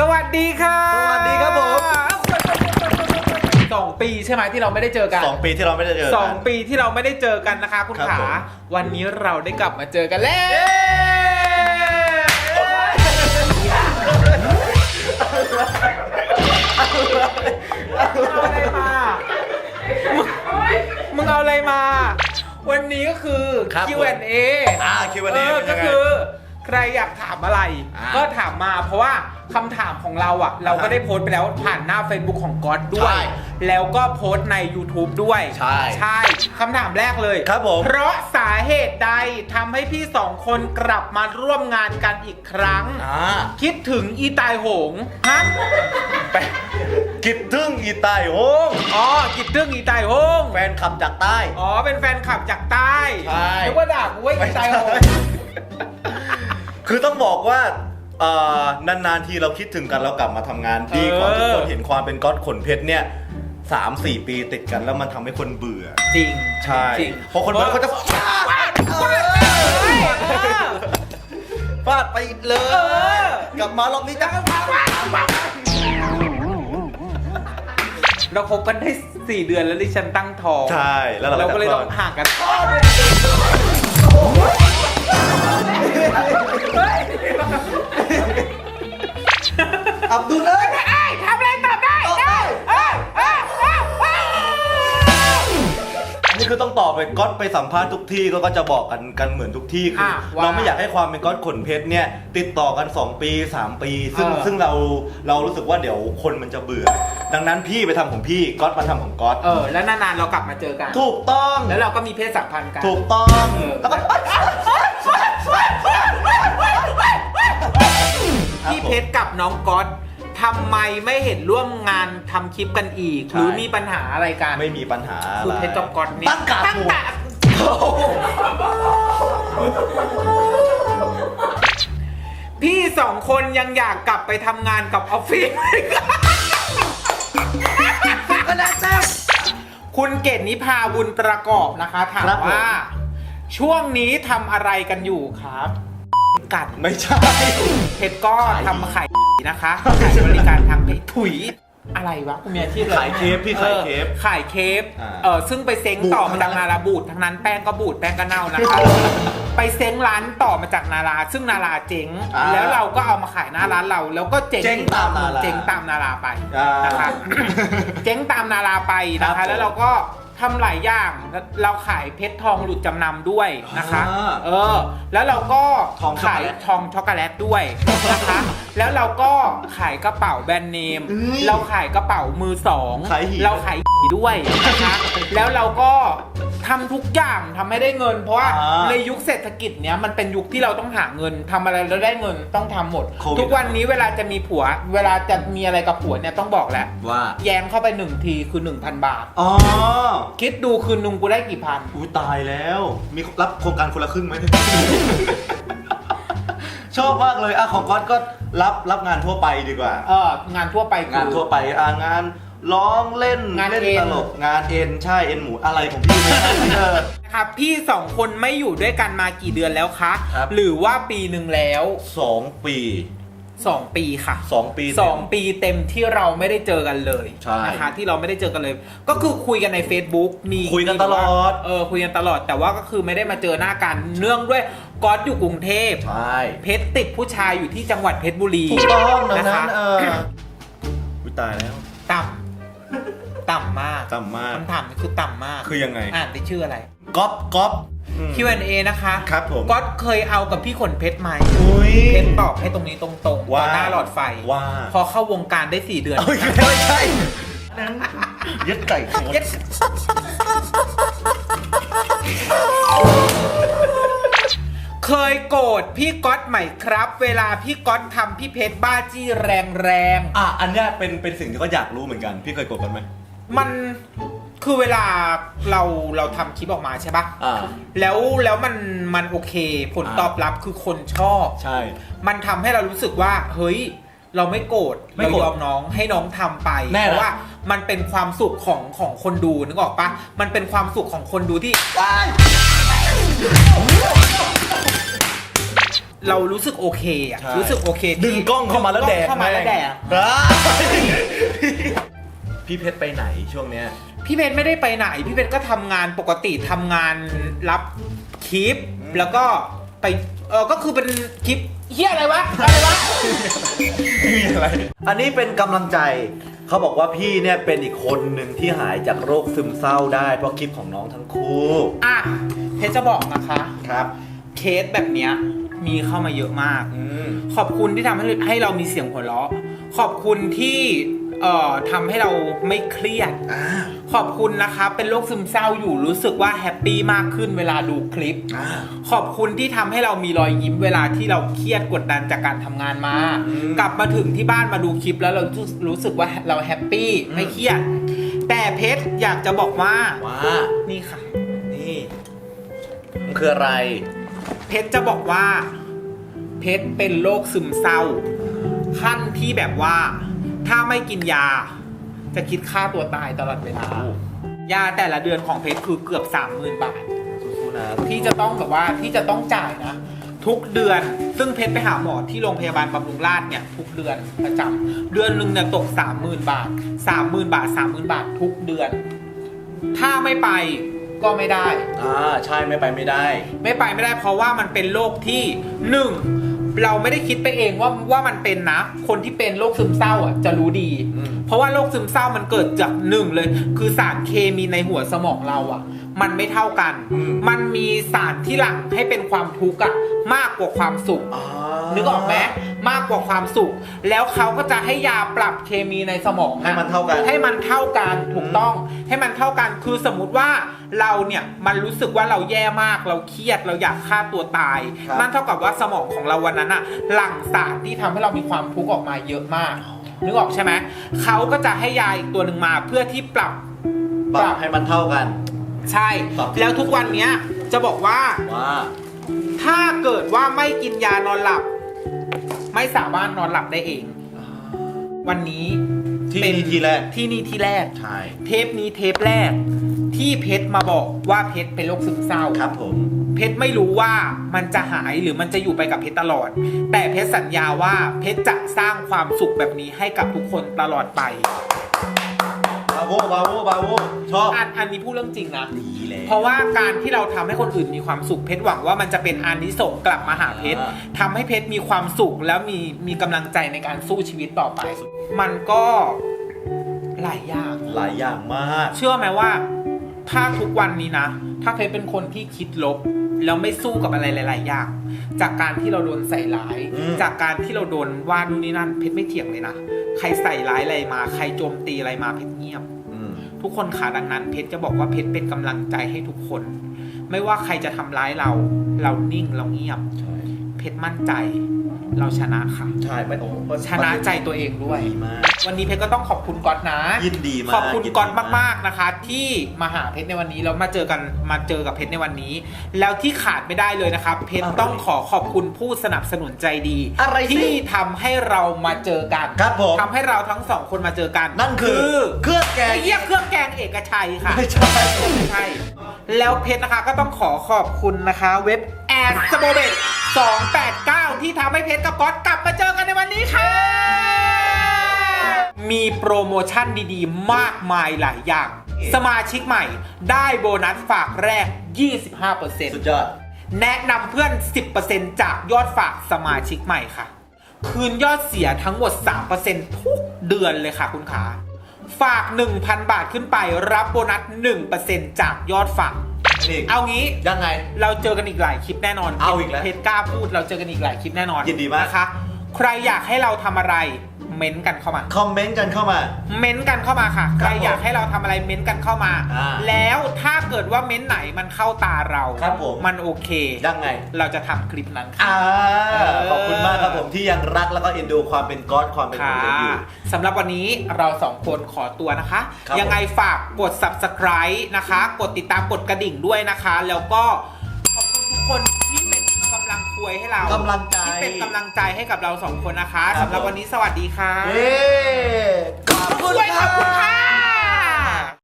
สวัสดีค่ะสวัสดีครับผม สองปีใช่ไหมที่เราไม่ได้เจอกันสองปีที่เราไม่ได้เจอสกัองปีที่เราไม่ได้เจอกันนะคะคุณครับขาผม วันนี้เราได้กลับมาเจอกันแล้วเอาอะไรมามึงเอาอะไรมา วันนี้ก็คือ ครับ Q&A อ่า Q&A เออเป็นก็ยังไงคือ ใครอยากถามอะไร อ่าก็ถามมาเพราะว่าคำถามของเราอะ เราก็ได้โพสต์ไปแล้วผ่านหน้า Facebook ของก๊อตด้วย ใช่แล้วก็โพสต์ใน YouTube ด้วยใช่ใช่คำถามแรกเลยครับผม เพราะสาเหตุใดทำให้พี่สองคนกลับมาร่วมงานกันอีกครั้ง อ่าคิดถึงอีตายโหงฮะไปกิดทึ่งอีไตโฮงอ๋อคิดถึงอีตายโหงแฟนขับจากใต้ อ๋อเป็นแฟนคลับจากใต้ใช่ นึกว่าด่ากูว่าอีตายโหง คือต้องบอกว่าเอ่อนานๆทีเราคิดถึงกันแล้วกลับมาทำงานดีกว่าเออทุกคนเห็นความเป็นก๊อตขนเพชรเนี่ยสามสี่ปีติดกันแล้วมันทำให้คนเบื่อ จริงใช่จริงเพราะคนเบื่อเขาจะฟาดฟาดไปเลเอย อ กลับมารอบนี้จะเราคบกันได้4เดือนแล้วดิฉันตั้งท้องใช่แล้วเราเราก็เลยจะต้องห่างกัน อับดุลเอ้ยไอ้ทำอะไรตอบได้ได้เอ้ยเอ้ยเอ้ยเอ้ยอันนี้คือต้องตอบไปก๊อตไปสัมภาษณ์ทุกที่ก็ก็จะบอกกันกันเหมือนทุกที่คืออะว่าเราไม่อยากให้ความเป็นก๊อตขนเพชรเนี่ย ติดต่อกัน 2 ปี 3 ปี ซึ่งเออซึ่งเราเรารู้สึกว่าเดี๋ยวคนมันจะเบื่อ ดังนั้นพี่ไปทำของพี่ก๊อตมาทำของก๊อตเออ แล้วนานๆเรากลับมาเจอกัน ถูกต้อง แล้วเราก็มีเพศสัมพันธ์กัน ถูกต้อง เออ แล้วก็ พี่เพชรกับน้องก๊อตทำไมไม่เห็นร่วมงานทำคลิปกันอีก หรือมีปัญหาอะไรกันไม่มีปัญหาอะไรคือเพชรกับก๊อตเนี่ยตั้งกาด ตั้งหมู่กาดพี่สองคนยังอยากกลับไปทำงานกับออฟฟิศคุณเกดนิพาบุญประกอบนะคะถามครับผม ว่า ช่วงนี้ทำอะไรกันอยู่ครับกัดไม่ใช่เพชรก็ทำขายนะคะขายบริการทางเพจถุยอะไรวะกูมีอาชีพอะไรขายเคฟพี่ขายเคฟออขายเคฟอ่าเออซึ่งไปเซ้งต่อมาจากนาราบูดทั้งนั้นแป้งก็บูดแป้งก็เน่านะคะไปเซ้งร้านต่อมาจากนารา ซึ่งนาราเจ๊งอ่าแล้วเราก็เอามาขายหน้าร้านเรา แล้วก็เจ๊งเจ๊งตามนาราเจ๊งตามนาราไปอ่านนะคะเจ๊งตามนาราไปนะครัคะบผมแล้วเราก็ ทำหลายอย่างเราขายเพชรทองหลุดจำนำด้วยนะคะ อ่าเออ แล้วเราก็ทองช็อกขาโกยแลต ทองช็อกโกแลตด้วยนะคะ แล้วเราก็ขายกระเป๋าแบรนด์เนม เอ้ยเราขายกระเป๋ามือสอง ขายหีบเราขายหีด้วยนะคะ แล้วเราก็ ทำทุกอย่างทำให้ได้เงิน เพราะว่าอ่าในยุคเศรษฐกิจเนี้ยมันเป็นยุคที่เราต้องหาเงินทำอะไรแล้วได้เงินต้องทำหมด โควิด ทุกวันนี้เวลาจะมีผัว เวลาจะมีอะไรกับผัวเนี่ยต้องบอกแล้วว่าแยงเข้าไปหนึ่งทีคือ 1,000 บาท อ๋อคิดดูคืนนึงกูได้กี่พัน อุ้ยตายแล้ว มีรับโครงการคนละครึ่งไหม ชอบมากเลยอะของก๊อตก็รับรับงานทั่วไปดีกว่า เอองานทั่วไปคืงานทั่วไปอะงาน ร้องเล่นงานเล่นเอ็น ตลกงานเอ็นใช่เอ็นหมูอะไรของพี่ไม่ใช่เออ นะครับพี่สองคนไม่อยู่ด้วยกันมากี่เดือนแล้วคะ ครับ หรือว่าปีหนึ่งแล้วสองปีสองปีค่ะสองปีสองปีเต็มที่เราไม่ได้เจอกันเลยใช่นะคะที่เราไม่ได้เจอกันเลย ก็คือคุยกันใน Facebook มีคุยกันตลอด เออคุยกันตลอดแต่ว่าก็คือไม่ได้มาเจอหน้ากันเนื่องด้วยก๊อตอยู่กรุงเทพ ใช่เพชรติดผู้ชายอยู่ที่จังหวัดเพชรบุรีถูกต้องดังนะนั้คะนเอออุ้ยตายแล้ว ต่ำต่ำมากต่ำมากคำถามนี่คือต่ำมาก คือยังไง อ่านได้ชื่ออะไรก๊อปก๊อปอืม Q&A นะคะครับผมก๊อตเคยเอากับพี่ขนเพชรไหมอุ้ยเพชรตอบให้ตรงนี้ตรงๆต่อว่าหน้าหลอดไฟว่าพอเข้าวงการได้4เดือนเอ้ยไม่ใช่ยึดไก่โคตรเย็ดเคยโกรธพี่ก๊อตไหมครับ เวลาพี่ก๊อตทำพี่เพชรบ้าจี้แรงๆอะอันเนี้ยเป็นเป็นสิ่งที่ก็อยากรู้เหมือนกัน พี่เคยกดกันไหม มันคือเวลาเราเราทำคลิปออกมาใช่ปะอ่า แล้วแล้วมันมันโอเค ผลอ่า ตอบรับคือคนชอบ ใช่ มันทำให้เรารู้สึกว่า เฮ้ย เราไม่โกรธไม่เราโกรธยอมน้องให้น้องทำไป แน่นะ เพราะว่ามันเป็นความสุขของของคนดูนึกออกปะมันเป็นความสุขของคนดูที่ เรารู้สึกโอเคอะใช่รู้สึกโอเคที่ดึงกล้องเข้ามาแล้วแดกเข้ามาแล้วแดก ได้ พี่เพชรไปไหนช่วงเนี้ย พี่เพชรไม่ได้ไปไหน พี่เพชรก็ทำงานปกติทำงานรับคลิปแล้วก็ไปเออก็คือเป็นคลิปเฮียอะไรวะอะไรวะ ไม่มีอะไร อันนี้เป็นกำลังใจ เขาบอกว่าพี่เนี่ยเป็นอีกคนหนึ่งที่หายจากโรคซึมเศร้าได้เพราะคลิปของน้องทั้งคู่อะเพชรจะบอกนะคะ ครับ เคสแบบเนี้ยมีเข้ามาเยอะมาก อืม ขอบคุณที่ทำให้ให้เรามีเสียงหัวเราะ ขอบคุณที่ เอ่อทำให้เราไม่เครียด อ่า ขอบคุณนะคะเป็นโรคซึมเศร้าอยู่รู้สึกว่าแฮปปี้มากขึ้นเวลาดูคลิป อ่า ขอบคุณที่ทำให้เรามีรอยยิ้มเวลาที่เราเครียดกดดันจากการทำงานมา อืมกลับมาถึงที่บ้านมาดูคลิปแล้วเรารู้รู้สึกว่าเราแฮปปี้อืม ไม่เครียด แต่เพชรอยากจะบอกว่าว่า นี่ค่ะ นี่ มันคืออะไร เพชรจะบอกว่า เพชรเป็นโรคซึมเศร้า ขั้นที่แบบว่า ถ้าไม่กินยา จะคิดฆ่าตัวตายตลอดเวลา ยาแต่ละเดือนของเพชรคือเกือบ 30,000 บาท สู้ๆนะที่จะต้องแบบว่าที่จะต้องจ่ายนะ ทุกเดือน ซึ่งเพชรไปหาหมอที่โรงพยาบาลบำรุงราษฎร์เนี่ยทุกเดือนประจำเดือนหนึ่งเนี่ยตก 30,000 บาท 30,000 บาท 30,000 บาททุกเดือน ถ้าไม่ไปก็ไม่ได้ อ่าใช่ไม่ไปไม่ได้ ไม่ไปไม่ได้เพราะว่ามันเป็นโรคที่หนึ่ง เราไม่ได้คิดไปเองว่าว่ามันเป็นนะ คนที่เป็นโรคซึมเศร้าอะจะรู้ดีอืมเพราะว่าโรคซึมเศร้ามันเกิดจากหนึ่งเลย คือสารเคมีในหัวสมองเราอะ มันไม่เท่ากันอืมมันมีสารที่หลั่งให้เป็นความทุกข์อะมากกว่าความสุขอ่า นึกออกไหมมากกว่าความสุข แล้วเขาก็จะให้ยาปรับเคมีในสมองอะให้มันเท่ากัน ให้มันเท่ากันถูกต้อง ให้มันเท่ากันคือสมมุติว่าเราเนี่ยมันรู้สึกว่าเราแย่มากเราเครียดเราอยากฆ่าตัวตายครับนั่นเท่ากับว่าสมองของเราวันนั้นอะหลั่งสารที่ทำให้เรามีความทุกข์ออกมาเยอะมากนึกออกใช่ไหมเขาก็จะให้ยาอีกตัวหนึ่งมาเพื่อที่ปรับปรับให้มันเท่ากัน ใช่ปรับแล้วทุกวันเนี้ยจะบอกว่าว่า ถ้าเกิดว่าไม่กินยานอนหลับ ไม่สามารถนอนหลับได้เอง วันนี้ที่เป็นนี่ที่แรก ที่นี่ที่แรก ใช่ เทปนี้เทปแรก ที่เพชรมาบอกว่าเพชรเป็นโรคซึมเศร้า ครับผม เพชรไม่รู้ว่ามันจะหายหรือมันจะอยู่ไปกับเพชรตลอด แต่เพชรสัญญาว่าเพชรจะสร้างความสุขแบบนี้ให้กับทุกคนตลอดไปบา โวบาโวบาโวชอบอันอันนี้พูดเรื่องจริงนะ ดีเลยเพราะว่าการที่เราทำให้คนอื่นมีความสุขเพชรหวังว่ามันจะเป็นอานิสงส์กลับมาหาเพชรอ่าทำให้เพชรมีความสุขแล้วมีมีกำลังใจในการสู้ชีวิตต่อไป มันก็หลายอย่าง หลายอย่างมาก เชื่อไหมว่าถ้าทุกวันนี้นะ ถ้าเพชรเป็นคนที่คิดลบ แล้วไม่สู้กับอะไรหลาย ๆ อย่าง จากการที่เราโดนใส่ร้าย อืม จากการที่เราโดนว่านู่นนี่นั่นเพชรไม่เถียงเลยนะ ใครใส่ร้ายอะไรมา ใครโจมตีอะไรมาเพชรเงียบอืม ทุกคนขาดังนั้น เพชรจะบอกว่าเพชรเป็นกำลังใจให้ทุกคน ไม่ว่าใครจะทำร้ายเรา เรานิ่งเราเงียบใช่เพชรมั่นใจ เราชนะค่ะ ใช่ไม่โอ้ชนะใจตัวเองด้วย ดีมาก วันนี้เพชรก็ต้องขอบคุณก๊อตนะ ยินดีมากขอบคุณยินดีก๊อตมากๆนะคะ ที่มาหาเพชรในวันนี้แล้วมาเจอกันมาเจอกับเพชรในวันนี้ แล้วที่ขาดไม่ได้เลยนะครับเพชรอะไรต้องขอขอบคุณผู้สนับสนุนใจดีอะไรสิที่ทำให้เรามาเจอกันครับผม ทำให้เราทั้งสองคนมาเจอกันนั่นคือเครื่องแกงไอ้เหี้ยเครื่องแกงเอกชัยค่ะ ไม่ใช่ใช่ แล้วเพชรนะคะก็ต้องขอขอบคุณนะคะเว็บแอดสโบเบ289 ที่ทำให้เพชรกับก๊อตกลับมาเจอกันในวันนี้ค่ะ มีโปรโมชั่นดีๆ มากมายหลายอย่าง สมาชิกใหม่ได้โบนัสฝากแรก 25%สุดยอด แนะนำเพื่อน 10%จากยอดฝากสมาชิกใหม่ค่ะ คืนยอดเสียทั้งหมด 3%ทุกเดือนเลยค่ะคุณขา ฝาก 1,000 บาทขึ้นไปรับโบนัส 1%จากยอดฝาก นี่เอางี้ ยังไง เราเจอกันอีกหลายคลิปแน่นอนเอาอีกแล้วเพจกล้าพูดเราเจอกันอีกหลายคลิปแน่นอนยินดีมาก นะคะ ใครอยากให้เราทำอะไร เม้นต์กันเข้ามา คอมเมนต์กันเข้ามา เม้นต์กันเข้ามาค่ะ ใครอยากให้เราทำอะไรเม้นต์กันเข้ามา อ่าแล้วถ้าเกิดว่าเม้นต์ไหนมันเข้าตาเรา ครับผม มันโอเค ยังไง เราจะทำคลิปนั้นค่ะ อ่าเออ ขอบคุณมากครับผมที่ยังรักแล้วก็เอ็นดูความเป็นก๊อตความเป็นคค่ะนเล่นอยู่ สำหรับวันนี้เราสองคนขอตัวนะคะ ครับยังไงฝากกด subscribe นะคะ กดติดตามกดกระดิ่งด้วยนะคะ แล้วก็ขอบคุณทุกคนที่เป็นกำลังควยให้เรากำลังใจที่ เป็นกำลังใจให้กับเราสองคนนะคะครับสำหรับวันนี้สวัสดีค่ะเย้ขอบคุณขอบคุณค่ะ